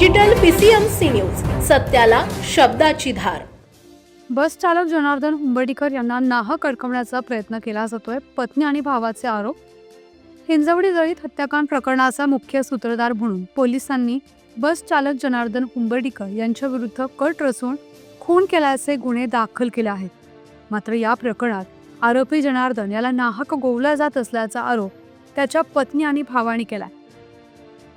Digital PCMC news सत्याला शब्दाची धार. बस चालक जनार्दन हुंबर्डीकर यांना नाहक अडकवण्याचा प्रयत्न केला जातोय पत्नी आणि भावाचे आरोप. हिंजवडी जळीत हत्याकांड प्रकरणाचा मुख्य सूत्रधार म्हणून पोलिसांनी बस चालक जनार्दन हुंबर्डीकर यांच्याविरुद्ध कट रचून खून केल्याचे गुन्हे दाखल केले आहेत. मात्र या प्रकरणात आरोपी जनार्दन याला नाहक गोवला जात असल्याचा आरोप त्याच्या पत्नी आणि भावाने केला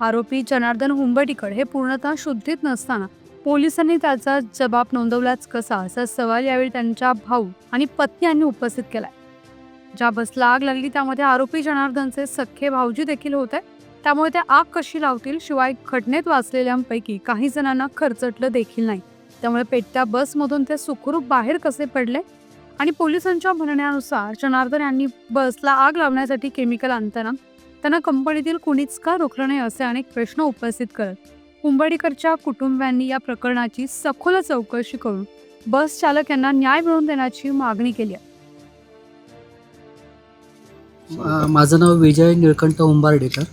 आरोपी जनार्दन हुंबटीकड हे पूर्णतः शुद्धीत नसताना पोलिसांनी त्याचा जबाब नोंदवलाच कसा असा सवाल यावेळी त्यांच्या भाऊ आणि पत्नी यांनी उपस्थित केलाय. ज्या बसला आग लागली त्यामध्ये आरोपी जनार्दनचे सख्खे भाऊजी देखील होते. त्यामुळे ते आग कशी लावतील शिवाय घटनेत वाचलेल्यांपैकी काही जणांना खरचटलं देखील नाही. त्यामुळे पेटत्या बसमधून ते सुखरूप बाहेर कसे पडले? आणि पोलिसांच्या म्हणण्यानुसार जनार्दन यांनी बसला आग लावण्यासाठी केमिकल आणताना त्यांना कंपनीतील कुणीच का रोखलं नाही असे अनेक प्रश्न उपस्थित करत कुंबडीकरच्या कुटुंबियांनी या प्रकरणाची सखोल चौकशी करून बस चालक यांना न्याय मिळवून देण्याची मागणी केली आहे. माझं नाव विजय निळकंठ उंबार्डेकर.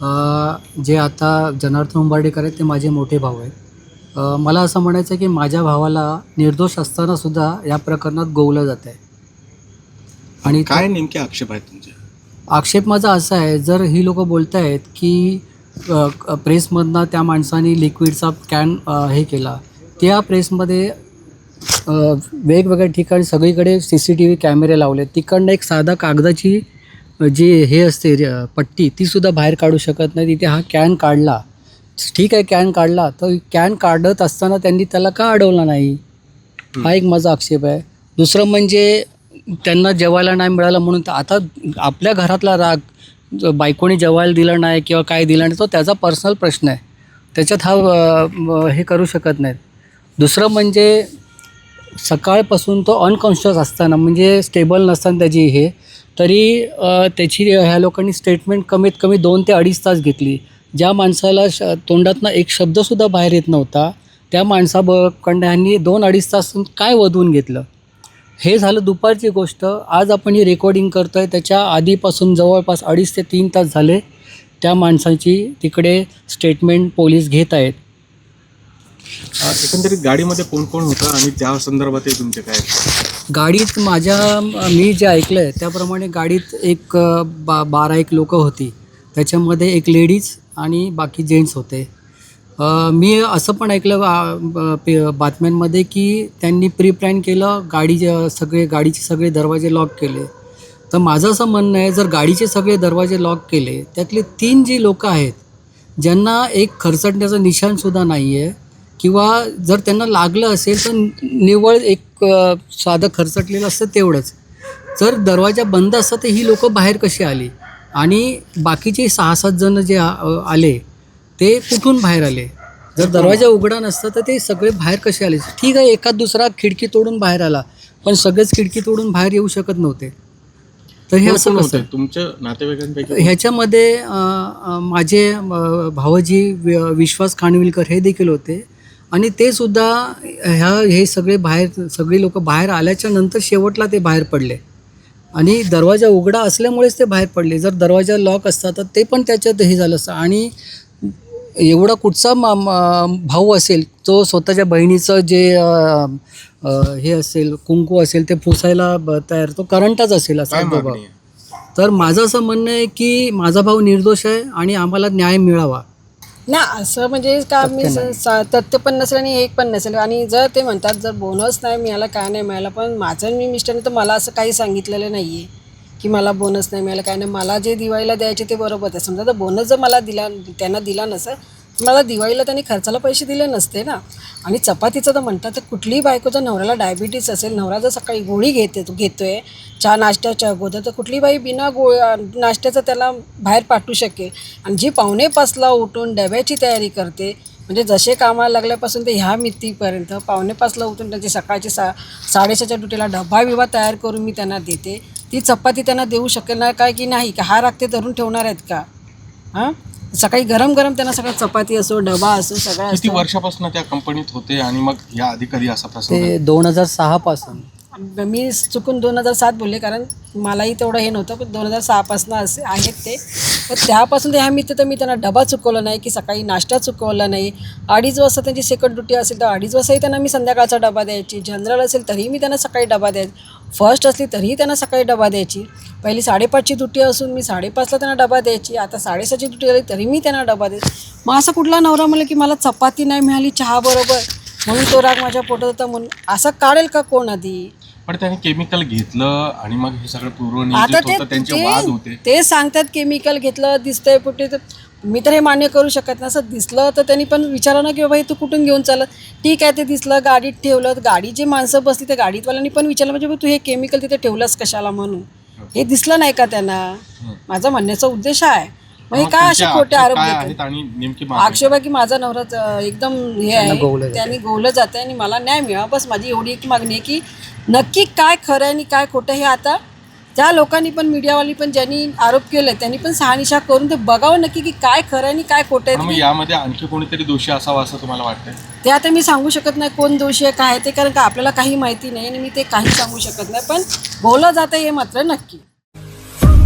अ, जे आता जनार्दन उंबार्डेकर आहेत ते माझे मोठे भाऊ आहेत. मला असं म्हणायचं आहे की माझ्या भावाला निर्दोष असताना सुद्धा या प्रकरणात गोवलं जात आहे आणि काय नेमके आक्षेप आहेत तुमचे? आक्षेप माझा असा आहे जर ही लोक बोलत आहेत की प्रेसमधनं त्या माणसाने लिक्विडचा कॅन हे केला त्या प्रेसमध्ये वेगवेगळ्या ठिकाणी सगळीकडे सी सी टी व्ही कॅमेरे लावले तिकडनं एक साधा कागदाची जी हे असते पट्टी तीसुद्धा बाहेर काढू शकत नाही तिथे हा कॅन काढला. ठीक आहे कॅन काढला तर कॅन काढत असताना त्यांनी त्याला का अडवला नाही? हा एक माझा आक्षेप आहे. दुसरं म्हणजे त्यांना जेवायला नाही मिळालं म्हणून तर आता आपल्या घरातला राग बायकोनी बायकोने जेवायला दिलं नाही किंवा काय दिलं नाही तो त्याचा पर्सनल प्रश्न आहे. त्याच्यात हा हे करू शकत नाहीत. दुसरं म्हणजे सकाळपासून तो अनकॉन्शियस असताना म्हणजे स्टेबल नसताना त्याची हे तरी त्याची ह्या लोकांनी स्टेटमेंट कमीत कमी दोन ते अडीच तास घेतली. ज्या माणसाला श तोंडातनं एक शब्दसुद्धा बाहेर येत नव्हता त्या माणसाबकडनं ह्यांनी दोन अडीच तास काय वधवून घेतलं? हे झालं दुपारची गोष्ट. आज आपण ही रेकॉर्डिंग करतो आहे त्याच्या आधीपासून जवळपास अडीच ते तीन तास झाले त्या माणसाची तिकडे स्टेटमेंट पोलीस घेत आहेत. एकंदरीत गाडीमध्ये कोण कोण होतं आणि त्या संदर्भात तुमचे काय? गाडीत माझ्या मी जे ऐकलं आहे त्याप्रमाणे गाडीत एक बा बारा एक लोकं होती. त्याच्यामध्ये एक लेडीज आणि बाकी जेंट्स होते. मी असं पण ऐकलं पे- बातम्यांमध्ये की त्यांनी प्री प्लॅन केलं गाडी सगळे गाडीचे सगळे दरवाजे लॉक केले. तर माझं असं म्हणणं आहे जर गाडीचे सगळे दरवाजे लॉक केले त्यातले तीन जी लोकं आहेत ज्यांना एक खरचटण्याचं निशाणसुद्धा नाही आहे किंवा जर त्यांना लागलं असेल तर निव्वळ एक साधं खरचटलेलं असतं तेवढंच. जर दरवाजा बंद असता तर ही लोकं बाहेर कशी आली? आणि बाकीचे सहा सात जण जे आ- आले ते कुठून बाहेर आले? जर दरवाजा उघडा नसता तर ते सगळे बाहेर कसे आले? ठीक आहे एखाद दुसरा खिडकी तोडून बाहेर आला पण सगळेच खिडकी तोडून बाहेर येऊ शकत नव्हते. तर हे असं कसं? होते? तुमच्या नातेवाईकांपैकी ह्याच्यामध्ये माझे भावजी विश्वास खानविलकर हे देखील होते. आणि ते सुद्धा ह्या हे सगळे बाहेर सगळी लोक बाहेर आल्याच्यानंतर शेवटला ते बाहेर पडले. आणि दरवाजा उघडा असल्यामुळेच ते बाहेर पडले. जर दरवाजा लॉक असता तर ते पण त्याच्यात हे झालं असतं. आणि एवढा कुठचा मा मा- भाऊ असेल तो स्वतःच्या बहिणीचं जे हे असेल कुंकू असेल ते पुसायला ब- तयार तो करंटच असेल असा आहे? तर माझं असं म्हणणं आहे की माझा भाऊ निर्दोष आहे आणि आम्हाला न्याय मिळावा. ना असं म्हणजे का मी तथ्य पण नसेल आणि एक पण नसेल. आणि जर ते म्हणतात जर बोनस नाही मिळाला काय नाही मिळाला पण माझं मी मिस्टरने तर मला असं काही सांगितलेलं नाही आहे की मला बोनस नाही मिळाला काय नाही. मला जे दिवाळीला द्यायचे ते बरोबर आहे. समजा तर बोनस जर मला दिला त्यांना दिला नसेल तर मला दिवाळीला त्यांनी खर्चाला पैसे दिले नसते ना. आणि चपातीचं तर म्हणतात तर कुठलीही बायको जर नवऱ्याला डायबिटीस असेल नवरा जर सकाळी गोळी घेते घेतो आहे चहा नाश्त्याच्या अगोदर तर कुठली बाई बिना गो नाश्त्याचं त्याला बाहेर पाठवू शकेल. आणि जी पावणे पाचला उठून डब्याची तयारी करते म्हणजे जसे कामाला लागल्यापासून ते ह्या मितीपर्यंत पावणे पाचला उठून त्यांची सकाळची सा साडेसहाच्या ड्युटीला डबा बिबा तयार करून मी त्यांना देते. ती चपाती त्यांना देऊ शकेल ना काय की नाही का हा राग ते धरून ठेवणार आहेत का? हां? सकाळी गरम गरम त्यांना सगळं चपाती असो डबा असो सगळं किती असतं वर्षापासून त्या कंपनीत होते आणि मग या आधी कधी असा प्रसंग ते दोन हजार सहापासून मी चुकून दोन हजार सात बोलले कारण मलाही तेवढं हे नव्हतं पण दोन हजार सहापासून असे आहेत ते. पण त्यापासून ते ह्या तर मी त्यांना डबा चुकवला नाही की सकाळी नाश्ता चुकवला नाही. अडीच वाजता त्यांची सेकंड ड्युटी असेल तर अडीच वाजताही त्यांना मी संध्याकाळचा डबा द्यायची. जनरल असेल तरीही मी त्यांना सकाळी डबा द्यायचा. फर्स्ट असली तरीही त्यांना सकाळी डबा द्यायची. पहिली साडेपाचची ड्युटी असून मी साडेपाचला त्यांना डबा द्यायची. आता साडेसहाची ड्युटी आली तरी मी त्यांना डबा द्यायची मग असा कुठला नवरा म्हणलं की मला चपाती नाही मिळाली चहाबरोबर म्हणून तो राग माझ्या पोटात होता म्हणून. असं काढेल का कोण आधी? पण त्याने केमिकल घेतलं आणि मग हे सगळं आता ते होतं त्यांचे वाद ते- होते. ते सांगतात केमिकल घेतलं दिसतंय कुठे तर मी तर हे मान्य करू शकत नाही. असं दिसलं तर त्यांनी पण विचारा ना की बाबा हे तू कुठून घेऊन चालत ठीक आहे ते दिसलं गाडीत ठेवलं. गाडी जे माणसं बसली त्या गाडीतवाल्यांनी पण विचारलं म्हणजे बाबा तू हे केमिकल तिथे ठेवलंस कशाला म्हणून? हे दिसलं नाही का त्यांना? माझा म्हणण्याचा उद्देश आहे. मग हे मग काय असे खोटे आरोप काय घेतात आहेत आणि नेमकी मागणी आक्षेप आहे की माझा नवरा अं, एकदम हे आहे. त्यांनी गोवलं जातं आणि मला न्याय मिळावा. बस माझी एवढी एक मागणी आहे की नक्की काय खरं आहे आणि काय खोटं हे आता त्या लोकांनी पण मीडियावाली पण ज्यांनी आरोप केले त्यांनी पण शहानिशा करून ते बघावं नक्की की काय खरं आहे आणि काय खोटं पण मग आहे यामध्ये आणखी कोणीतरी दोषी असावा असं तुम्हाला वाटतंय? ते आता मी सांगू शकत नाही कोण दोषी आहे काय आहे ते कारण का आपल्याला काही माहिती नाही आणि मी ते काही सांगू शकत नाही. पण बोललं जातं हे मात्र नक्की.